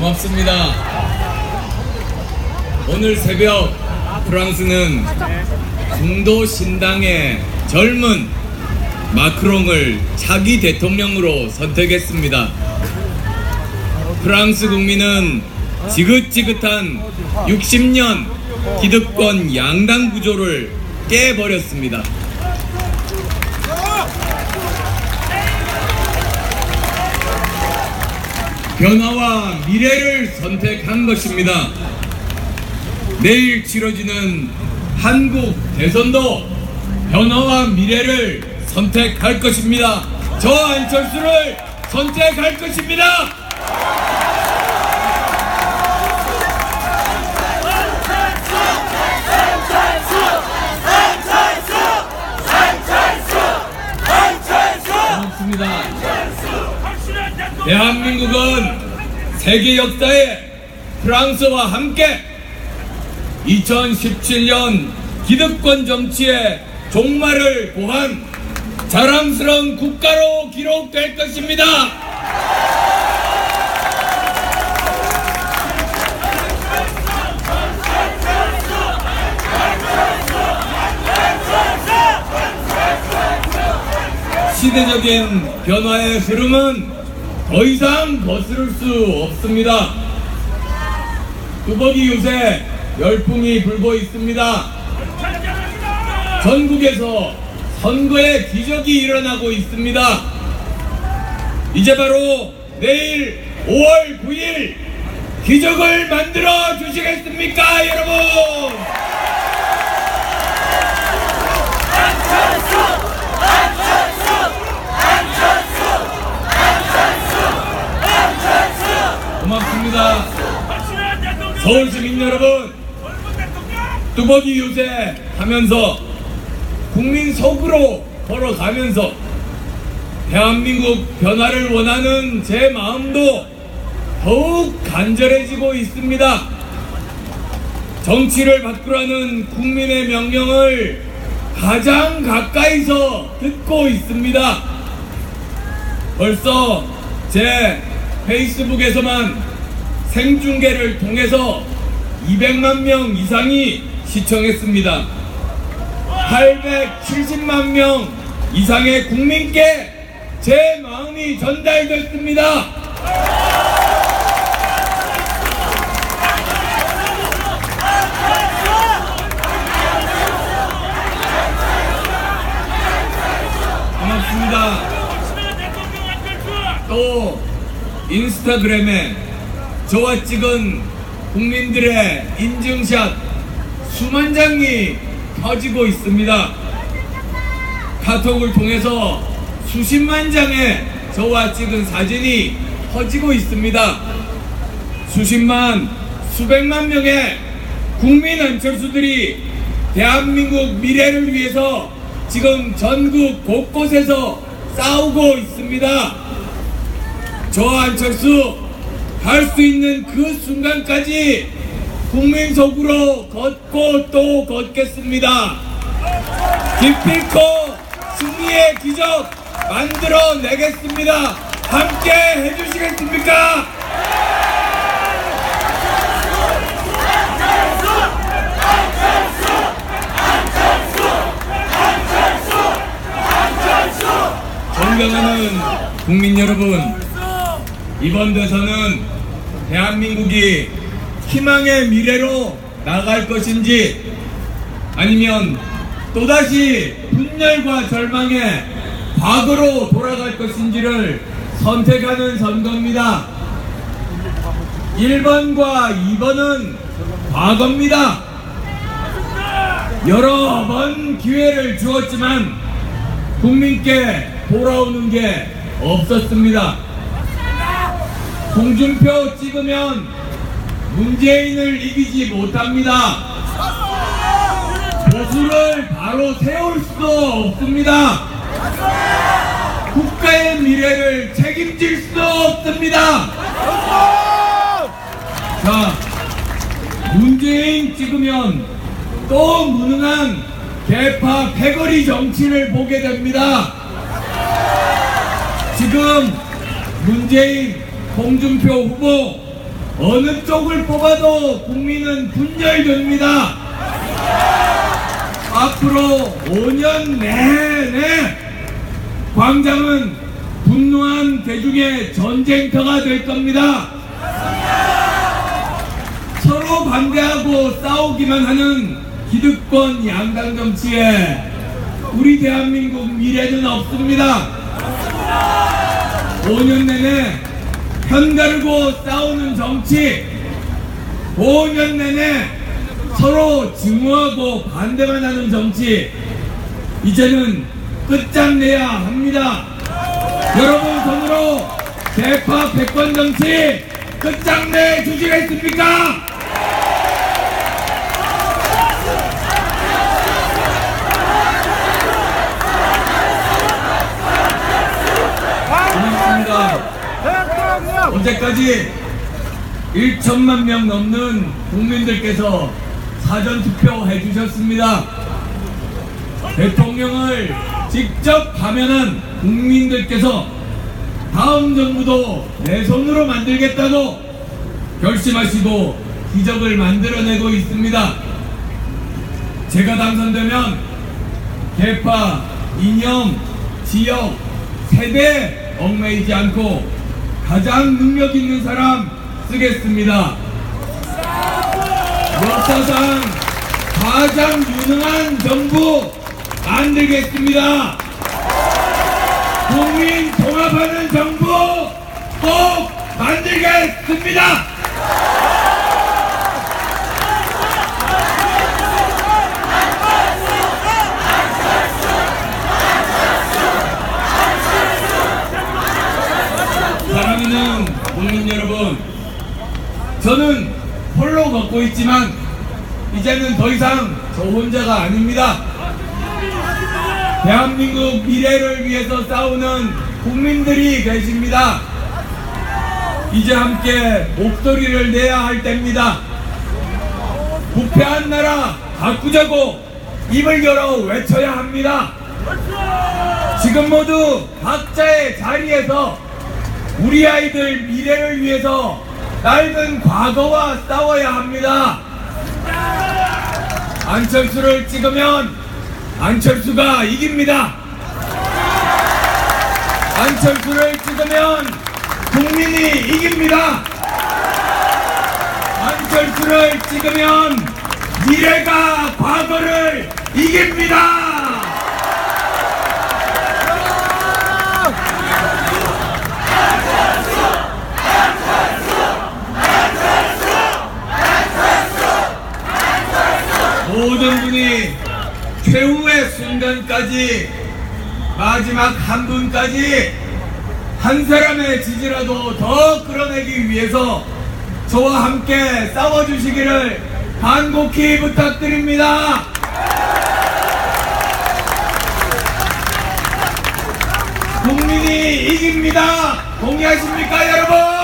고맙습니다. 오늘 새벽 프랑스는 중도 신당의 젊은 마크롱을 차기 대통령으로 선택했습니다. 프랑스 국민은 지긋지긋한 60년 기득권 양당 구조를 깨버렸습니다. 변화와 미래를 선택한 것입니다. 내일 치러지는 한국 대선도 변화와 미래를 선택할 것입니다. 저 안철수를 선택할 것입니다. 고맙습니다. 대한민국은 세계 역사에 프랑스와 함께 2017년 기득권 정치의 종말을 보한 자랑스러운 국가로 기록될 것입니다. 시대적인 변화의 흐름은 더 이상 거스를 수 없습니다. 두벅이 요새 열풍이 불고 있습니다. 전국에서 선거의 기적이 일어나고 있습니다. 이제 바로 내일 5월 9일 기적을 만들어 주시겠습니까, 여러분? 고맙습니다. 서울 시민 여러분, 뚜벅이 유세 하면서 국민 속으로 걸어가면서 대한민국 변화를 원하는 제 마음도 더욱 간절해지고 있습니다. 정치를 바꾸라는 국민의 명령을 가장 가까이서 듣고 있습니다. 벌써 제 페이스북에서만 생중계를 통해서 200만 명 이상이 시청했습니다. 870만 명 이상의 국민께 제 마음이 전달됐습니다. 고맙습니다. 또 인스타그램에 저와 찍은 국민들의 인증샷 수만 장이 퍼지고 있습니다. 카톡을 통해서 수십만 장의 저와 찍은 사진이 퍼지고 있습니다. 수십만, 수백만 명의 국민 안철수들이 대한민국 미래를 위해서 지금 전국 곳곳에서 싸우고 있습니다. 저 안철수 갈 수 있는 그 순간까지 국민 속으로 걷고 또 걷겠습니다. 기필코 승리의 기적 만들어 내겠습니다. 함께 해주시겠습니까? 존경하는 국민 여러분, 이번 대선은 대한민국이 희망의 미래로 나갈 것인지 아니면 또다시 분열과 절망의 과거로 돌아갈 것인지를 선택하는 선거입니다. 1번과 2번은 과거입니다. 여러 번 기회를 주었지만 국민께 돌아오는 게 없었습니다. 홍준표 찍으면 문재인을 이기지 못합니다. 보수를 바로 세울 수도 없습니다. 국가의 미래를 책임질 수도 없습니다. 자, 문재인 찍으면 또 무능한 개파 패거리 정치를 보게 됩니다. 지금 문재인, 홍준표 후보 어느 쪽을 뽑아도 국민은 분열됩니다. 앞으로 5년 내내 광장은 분노한 대중의 전쟁터가 될 겁니다. 서로 반대하고 싸우기만 하는 기득권 양당 정치에 우리 대한민국 미래는 없습니다. 5년 내내 편가르고 싸우는 정치, 5년 내내 서로 증오하고 반대만 하는 정치, 이제는 끝장내야 합니다. 여러분 손으로 대파 패권 정치 끝장내 주시겠습니까? 언제까지 1천만 명 넘는 국민들께서 사전투표 해 주셨습니다. 대통령을 직접 파면한 국민들께서 다음 정부도 내 손으로 만들겠다고 결심하시고 기적을 만들어내고 있습니다. 제가 당선되면 계파, 이념, 지역, 세대 얽매이지 않고 가장 능력 있는 사람 쓰겠습니다. 역사상 가장 유능한 정부 만들겠습니다. 국민 통합하는 정부 꼭 만들겠습니다. 사랑하는 국민 여러분, 저는 홀로 걷고 있지만 이제는 더 이상 저 혼자가 아닙니다. 대한민국 미래를 위해서 싸우는 국민들이 계십니다. 이제 함께 목소리를 내야 할 때입니다. 부패한 나라 바꾸자고 입을 열어 외쳐야 합니다. 지금 모두 각자의 자리에서 우리 아이들 미래를 위해서 낡은 과거와 싸워야 합니다. 안철수를 찍으면 안철수가 이깁니다. 안철수를 찍으면 국민이 이깁니다. 안철수를 찍으면 미래가 과거를 이깁니다. 모든 분이 최후의 순간까지 마지막 한 분까지 한 사람의 지지라도 더 끌어내기 위해서 저와 함께 싸워주시기를 간곡히 부탁드립니다. 국민이 이깁니다. 동의하십니까, 여러분?